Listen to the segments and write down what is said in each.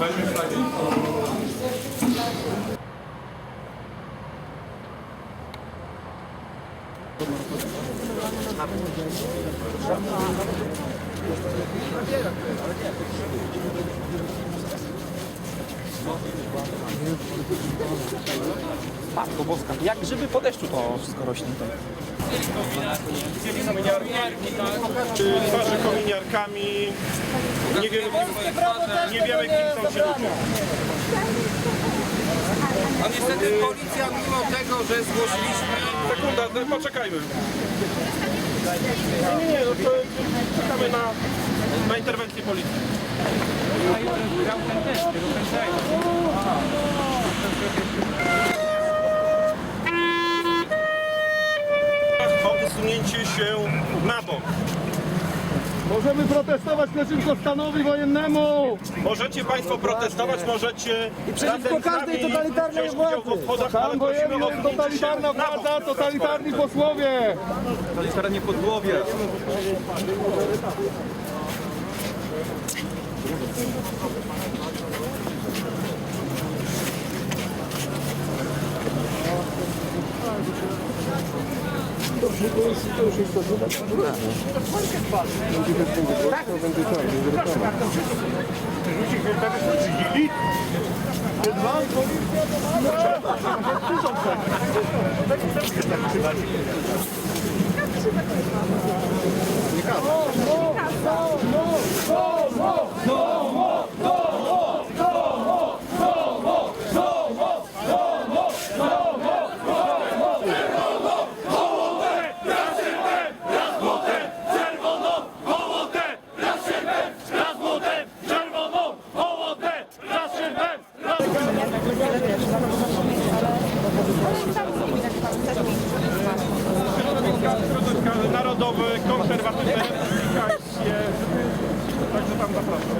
Flagi. Matko Boska, jak grzyby po deszczu to wszystko rośnie tutaj. Twarzy kominiarkami. Nie wiemy, kim, nie wiemy, kim są ci ludzie. A niestety policja mimo tego, że zgłosiliśmy Sekunda, no, poczekajmy. Nie, nie, nie, no to czekamy na, na interwencję policji. Możemy protestować przeciwko stanowi wojennemu! Możecie Państwo protestować, możecie I przeciwko razem z każdej nami totalitarnej wziąć udział w władzy. obchodach, ale Stan prosimy o wojenny, usunięcie się totalitarna na bok. władza, totalitarni posłowie! Totalitarnie podłowie. Środowiska narodowe, konserwatywne, republikańskie. Także tam zapraszam.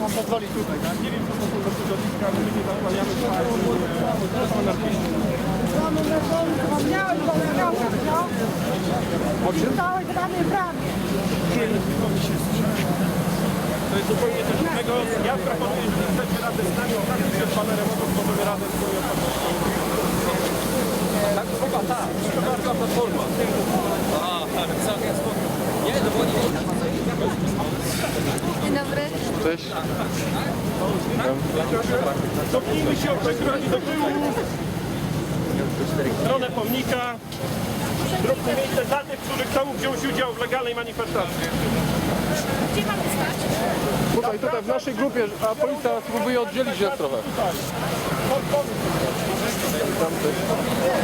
Pan pozwoli tutaj, tak? Nie wiem, co my nie zasłaniamy twarzy. To są anarchiści. Miałeś go miałeś, no. Dałeś ramię w ramię. To jest zupełnie coś innego. Ja proponuję, że razem z nami okazać przed banerem, to możemy razem swoje odpowiedzi. Tak, chyba tak. To bardzo platforma. A, tak, całkiem spoko. Nie, no bo nie... Dzień dobry. Cofnijmy się o kroki do tyłu. W stronę pomnika. Zróbmy miejsce dla tych, którzy chcą wziąć udział w legalnej manifestacji. Gdzie mamy stać? Tutaj, tutaj, w naszej grupie, a policja próbuje oddzielić nas trochę. Jeszcze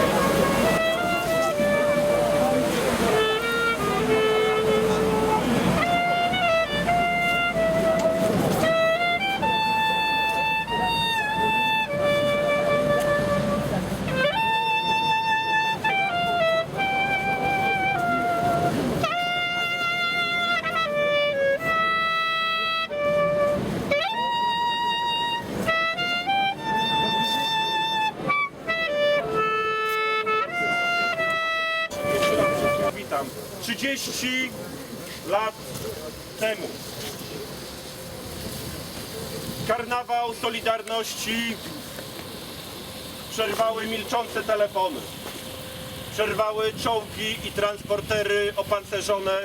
30 lat temu karnawał Solidarności przerwały milczące telefony. Przerwały czołgi i transportery opancerzone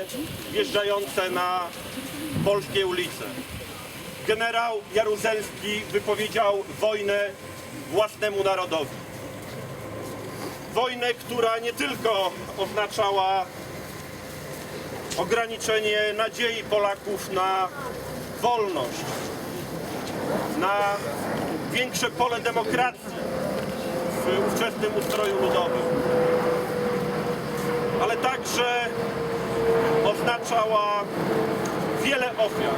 wjeżdżające na polskie ulice. Generał Jaruzelski wypowiedział wojnę własnemu narodowi. Wojnę, która nie tylko oznaczała ograniczenie nadziei Polaków na wolność, na większe pole demokracji w ówczesnym ustroju ludowym, ale także oznaczała wiele ofiar,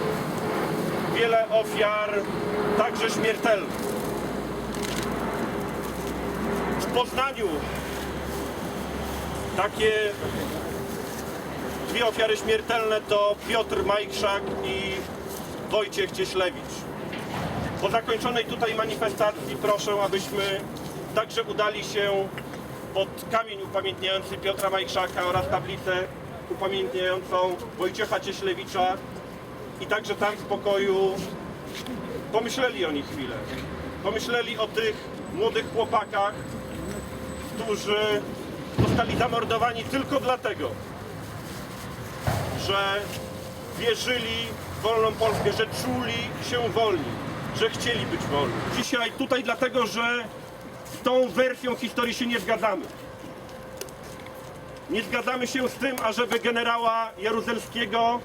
wiele ofiar także śmiertelnych. W Poznaniu takie dwie ofiary śmiertelne to Piotr Majkszak i Wojciech Cieślewicz. Po zakończonej tutaj manifestacji proszę, abyśmy także udali się pod kamień upamiętniający Piotra Majkszaka oraz tablicę upamiętniającą Wojciecha Cieślewicza i także tam w pokoju pomyśleli o nich chwilę. Pomyśleli o tych młodych chłopakach, którzy zostali zamordowani tylko dlatego, że wierzyli w wolną Polskę, że czuli się wolni, że chcieli być wolni. Dzisiaj tutaj dlatego, że z tą wersją historii się nie zgadzamy. Nie zgadzamy się z tym, ażeby generała Jaruzelskiego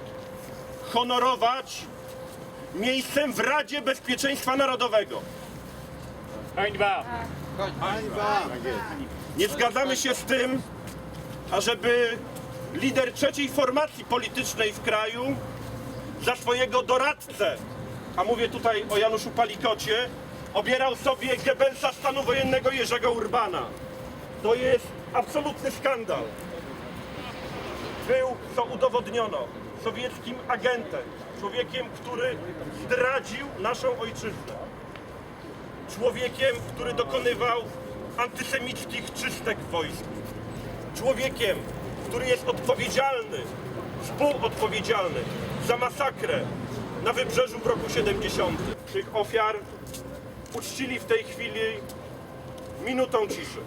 honorować miejscem w Radzie Bezpieczeństwa Narodowego. Hańba! Nie zgadzamy się z tym, ażeby lider trzeciej formacji politycznej w kraju za swojego doradcę, a mówię tutaj o Januszu Palikocie, obierał sobie Goebbelsa stanu wojennego Jerzego Urbana. To jest absolutny skandal. Był, co udowodniono, sowieckim agentem, człowiekiem, który zdradził naszą ojczyznę człowiekiem, który dokonywał antysemickich czystek w wojsku. Człowiekiem, który jest odpowiedzialny, współodpowiedzialny za masakrę na wybrzeżu w roku 70. Tych ofiar uczcili w tej chwili minutą ciszy.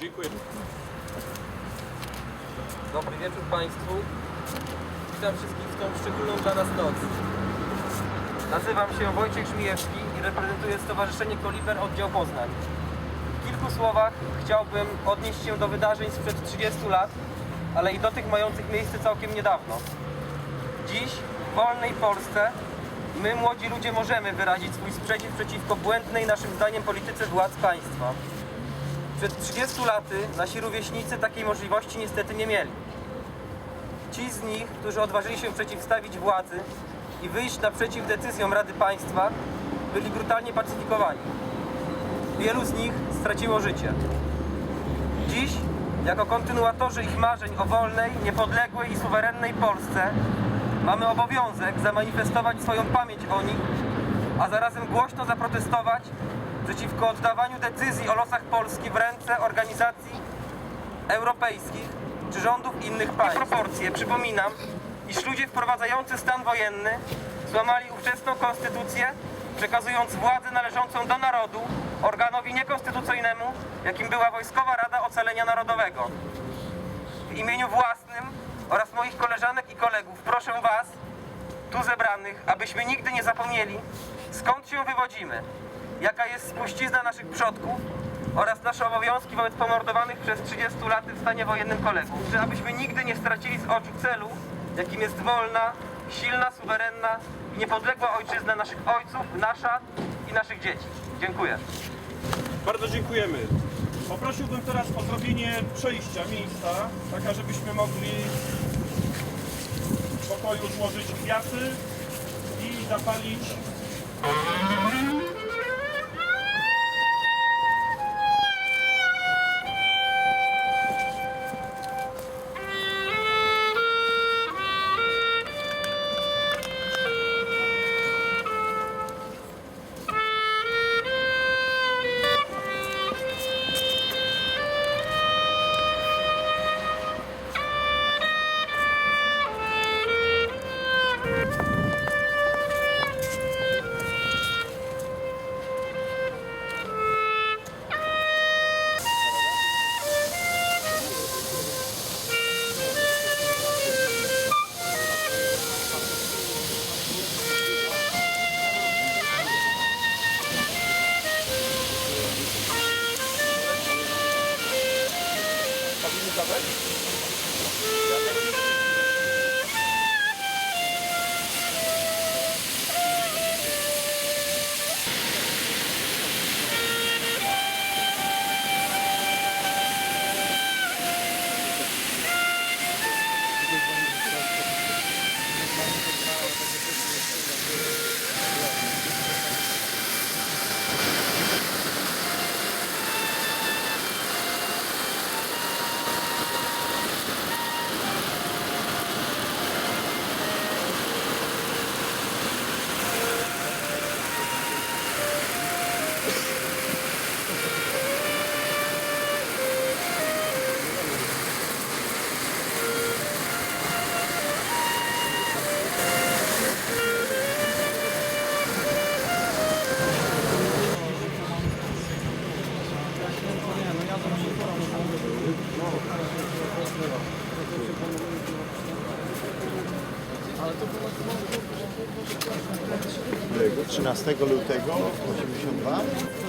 Dziękuję. Dobry wieczór Państwu. Witam wszystkich w tą szczególną dla nas noc. Nazywam się Wojciech Żmijewski i reprezentuję Stowarzyszenie Koliber Oddział Poznań. W kilku słowach chciałbym odnieść się do wydarzeń sprzed 30 lat, ale i do tych mających miejsce całkiem niedawno. Dziś w wolnej Polsce my, młodzi ludzie, możemy wyrazić swój sprzeciw przeciwko błędnej naszym zdaniem polityce władz państwa. Przed 30 laty nasi rówieśnicy takiej możliwości niestety nie mieli. Ci z nich, którzy odważyli się przeciwstawić władzy i wyjść naprzeciw decyzjom Rady Państwa, byli brutalnie pacyfikowani. Wielu z nich straciło życie. Dziś, jako kontynuatorzy ich marzeń o wolnej, niepodległej i suwerennej Polsce, mamy obowiązek zamanifestować swoją pamięć o nich, a zarazem głośno zaprotestować przeciwko oddawaniu decyzji o losach Polski w ręce organizacji europejskich czy rządów innych państw. I proporcje, przypominam, iż ludzie wprowadzający stan wojenny złamali ówczesną konstytucję, przekazując władzę należącą do narodu organowi niekonstytucyjnemu, jakim była Wojskowa Rada Ocalenia Narodowego. W imieniu własnym oraz moich koleżanek i kolegów proszę Was, tu zebranych, abyśmy nigdy nie zapomnieli, skąd się wywodzimy, jaka jest spuścizna naszych przodków oraz nasze obowiązki wobec pomordowanych przez 30 lat w stanie wojennym kolegów. Czy abyśmy nigdy nie stracili z oczu celu, jakim jest wolna, silna, suwerenna i niepodległa ojczyzna naszych ojców, nasza i naszych dzieci. Dziękuję. Bardzo dziękujemy. Poprosiłbym teraz o zrobienie przejścia miejsca, tak żebyśmy mogli w pokoju złożyć kwiaty i zapalić Thank you. じゃあね。13 lutego 82.